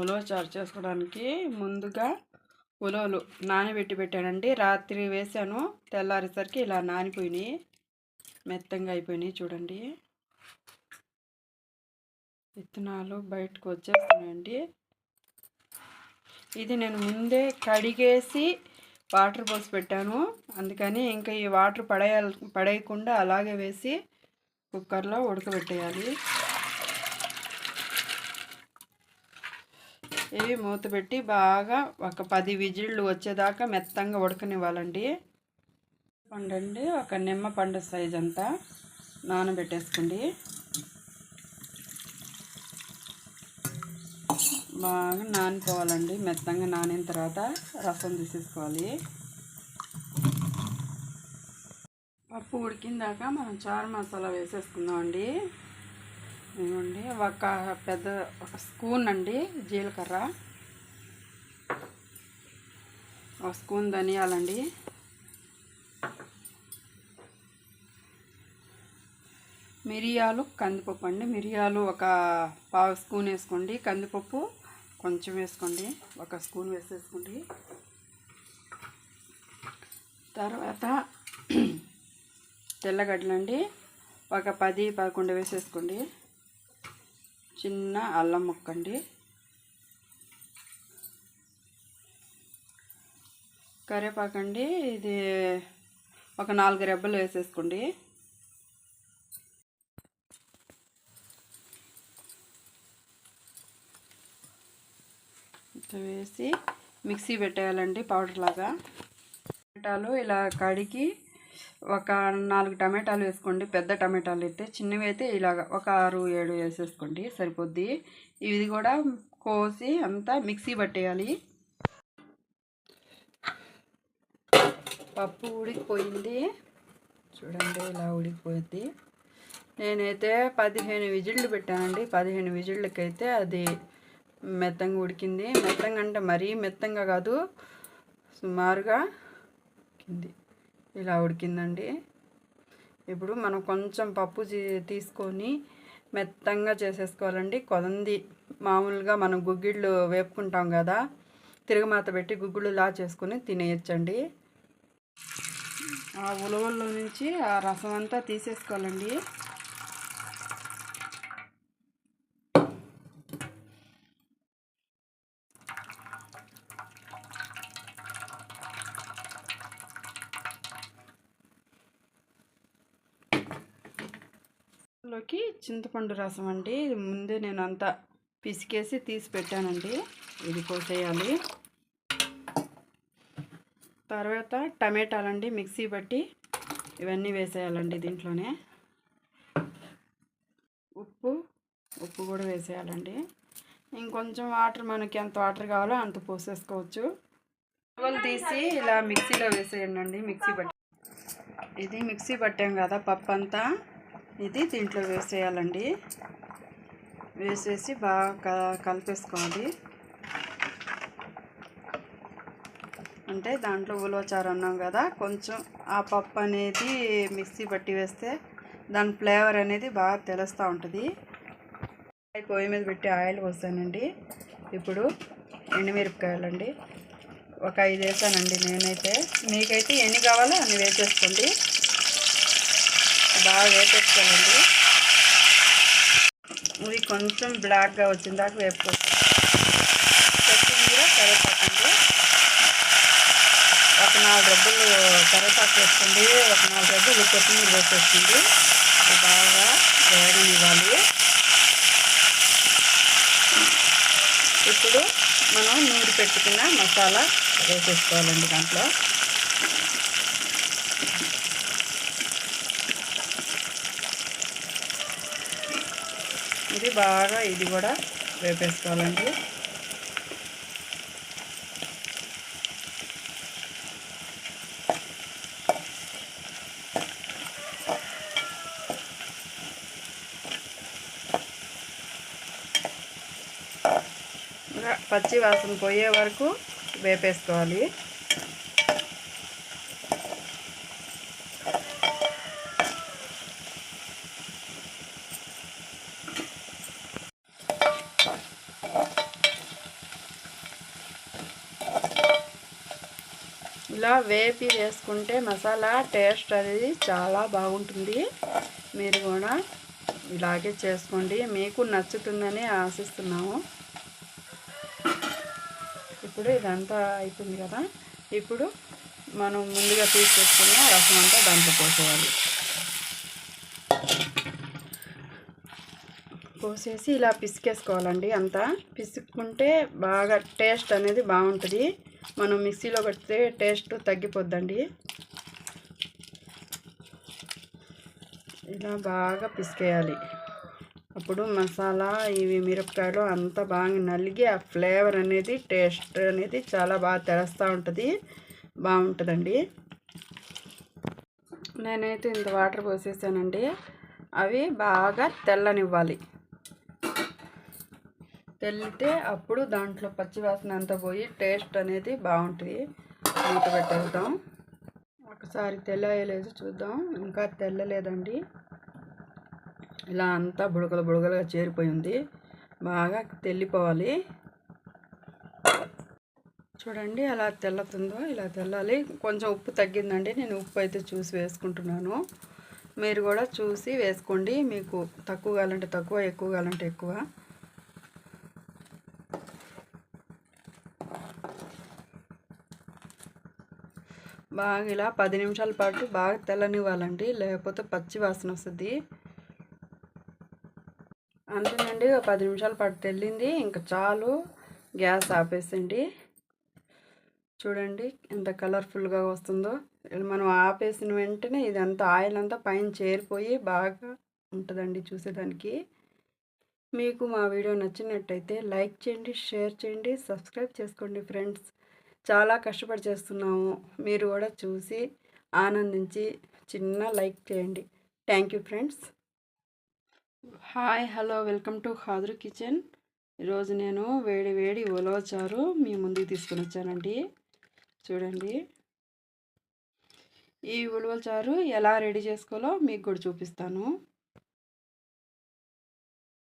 ఉలవ చారు చేసుకోవడానికి ముందుగా ఉలవలు నానబెట్టి పెట్టానండి. రాత్రి వేసాను తెల్లారేసరికి ఇలా నానిపోయినాయి. మెత్తంగా అయిపోయినాయి చూడండి. విత్తనాలు బయటకు వచ్చేస్తున్నాయండి. ఇది నేను ముందే కడిగేసి వాటర్ పోసి పెట్టాను. అందుకని ఇంకా ఈ వాటర్ పడేయాలి పడేయకుండా అలాగే వేసి కుక్కర్లో ఉడకబెట్టేయాలి. ఇవి మూత పెట్టి బాగా ఒక పది విజిళ్ళు వచ్చేదాకా మెత్తంగా ఉడకనివ్వాలండి. పండండి. ఒక నిమ్మ పండు సైజ్ అంతా నానబెట్టేసుకోండి. బాగా నానిపోవాలండి. మెత్తంగా నానిన తర్వాత రసం తీసేసుకోవాలి. పప్పు ఉడికిందాక మనం చారు మసాలా వేసేసుకుందామండి. ఇవ్వండి. ఒక పెద్ద ఒక స్పూన్ అండి జీలకర్ర. ఒక స్పూన్ ధనియాలండి. మిరియాలు కందిపప్పు అండి. మిరియాలు ఒక పావు స్పూన్ వేసుకోండి. కందిపప్పు కొంచెం వేసుకోండి. ఒక స్పూన్ వేసేసుకోండి. తర్వాత తెల్లగడ్డలండి. ఒక పది పదకొండు వేసేసుకోండి. చిన్న అల్లం ముక్క అండి కరివేపాకండి ఇది ఒక నాలుగు రెబ్బలు వేసేసుకోండి. వేసి మిక్సీ పెట్టేయాలండి పౌడర్ లాగా. టమాటాలు ఇలా కడిగి ఒక నాలుగు టమాటాలు వేసుకోండి. పెద్ద టమాటాలు అయితే చిన్నవి అయితే ఇలాగ ఒక ఆరు ఏడు వేసేసుకోండి. సరిపోద్ది. ఇది కూడా కోసి అంతా మిక్సీ పట్టేయాలి. పప్పు ఉడికిపోయింది. చూడండి ఇలా ఉడికిపోయింది. నేనైతే పదిహేను విజిళ్ళు పెట్టానండి. పదిహేను విజిళ్ళకైతే అది మెత్తంగా ఉడికింది. మెత్తంగా అంటే మరీ మెత్తంగా కాదు. సుమారుగా ఉడికింది. ఇలా ఉడికిందండి. ఇప్పుడు మనం కొంచెం పప్పు తీసుకొని మెత్తంగా చేసేసుకోవాలండి. కొంది మామూలుగా మనం గుగ్గిళ్ళు వేపుకుంటాం కదా తిరగమాత పెట్టి గుగ్గుళ్ళు లా చేసుకొని తినేయచ్చండి. ఆ ఉలవల్లో నుంచి ఆ రసం అంతా తీసేసుకోవాలండి. లోకి చింతపండు రసం అండి. ఇది ముందే నేను అంతా పిసికేసి తీసి పెట్టానండి. ఇది పోసేయాలి తర్వాత టమాటాలండి మిక్సీ బట్టి ఇవన్నీ వేసేయాలండి దీంట్లోనే. ఉప్పు ఉప్పు కూడా వేసేయాలండి. ఇంకొంచెం వాటర్ మనకి ఎంత వాటర్ కావాలో అంత పోసేసుకోవచ్చు. పువ్వులు తీసి ఇలా మిక్సీలో వేసేయండి మిక్సీ పట్టి. ఇది మిక్సీ పట్టాం కదా పప్పు అంతా ఇది దీంట్లో వేసేయాలండి. వేసేసి బాగా కలిపేసుకోవాలి. అంటే దాంట్లో ఉలవచారు అన్నాం కదా కొంచెం ఆ పప్పు అనేది మిక్సీ పట్టి వేస్తే దాని ఫ్లేవర్ అనేది బాగా తెలుస్తూ ఉంటుంది. పొయ్యి మీద పెట్టి ఆయిల్ పోసానండి. ఇప్పుడు ఎండుమిరపకాయలండి. ఒక ఐదు వేసానండి నేనైతే. మీకైతే ఎన్ని కావాలో అన్ని వేసేసుకోండి. బాగా వేపేసుకోనండి ఇది కొంచెం బ్లాక్గా వచ్చిన దాకా వేపుకోవచ్చు కొత్తిమీర కరివేపాకండి. ఒక నాలుగు డబ్బులు కరివేపాకు వేసుకోండి. ఒక నాలుగు డబ్బులు కొత్తిమీర వేసేస్తుంది బాగా వేగనివ్వాలి. ఇప్పుడు మనం నూరి పెట్టుకున్న మసాలా వేసేసుకోవాలండి దాంట్లో. ఇది బాగా ఇది కూడా వేపేసుకోవాలండి. పచ్చి వాసన పోయే వరకు వేపేసుకోవాలి. ఇలా వేపి వేసుకుంటే మసాలా టేస్ట్ అనేది చాలా బాగుంటుంది. మీరు కూడా ఇలాగే చేసుకోండి. మీకు నచ్చుతుందని ఆశిస్తున్నాము. ఇప్పుడు ఇదంతా అయిపోయింది కదా. ఇప్పుడు మనం ముందుగా తీసుకొచ్చుకున్న రసం అంతా దాంట్లో పోసేయాలి. పోసేసి ఇలా పిసికేసుకోవాలండి అంతా. పిసుక్కుంటే బాగా టేస్ట్ అనేది బాగుంటుంది. మనం మిక్సీలో పెడితే టేస్ట్ తగ్గిపోద్దండి. ఇలా బాగా పిసికేయాలి. అప్పుడు మసాలా ఇవి మిరపకాయలు అంతా బాగా నలిగి ఆ ఫ్లేవర్ అనేది టేస్ట్ అనేది చాలా బాగా తెరస్తూ ఉంటుంది. బాగుంటుందండి. నేనైతే ఇంత వాటర్ పోసేసానండి. అవి బాగా తెల్లనివ్వాలి. తెల్లితే అప్పుడు దాంట్లో పచ్చివాసన అంతా పోయి టేస్ట్ అనేది బాగుంటుంది. మూత పెట్టేద్దాం. ఒకసారి తెల్లయలేదు చూద్దాం. ఇంకా తెల్లలేదండి. ఇలా అంతా బుడగలు బుడగలుగా చేరిపోయింది బాగా తెల్లిపోవాలి. చూడండి అలా తెల్లతుందో ఇలా తెల్లాలి. కొంచెం ఉప్పు తగ్గిందండి. నేను ఉప్పు అయితే చూసి వేసుకుంటున్నాను. మీరు కూడా చూసి వేసుకోండి. మీకు తక్కువ కావాలంటే తక్కువ ఎక్కువ కావాలంటే ఎక్కువ. బాగా ఇలా పది నిమిషాల పాటు బాగా తెల్లనివ్వాలండి లేకపోతే పచ్చి వాసన వస్తుంది. అంతేనండి ఒక పది నిమిషాల పాటు తెల్లింది ఇంకా చాలు. గ్యాస్ ఆపేసండి చూడండి ఎంత కలర్ఫుల్గా వస్తుందో. మనం ఆపేసిన వెంటనే ఇదంతా ఆయిల్ అంతా పైన చేరిపోయి బాగా ఉంటుందండి చూసేదానికి. మీకు మా వీడియో నచ్చినట్టయితే లైక్ చేయండి షేర్ చేయండి సబ్స్క్రైబ్ చేసుకోండి ఫ్రెండ్స్. చాలా కష్టపడి చేస్తున్నాము. మీరు కూడా చూసి ఆనందించి చిన్న లైక్ చేయండి. Thank you friends. Hi hello welcome to హాదురు kitchen. ఈరోజు నేను వేడి వేడి ఉలవచారు మీ ముందుకు తీసుకుని వచ్చానండి. చూడండి. ఈ ఉలవచారు ఎలా రెడీ చేసుకోవాలో మీకు కూడా చూపిస్తాను.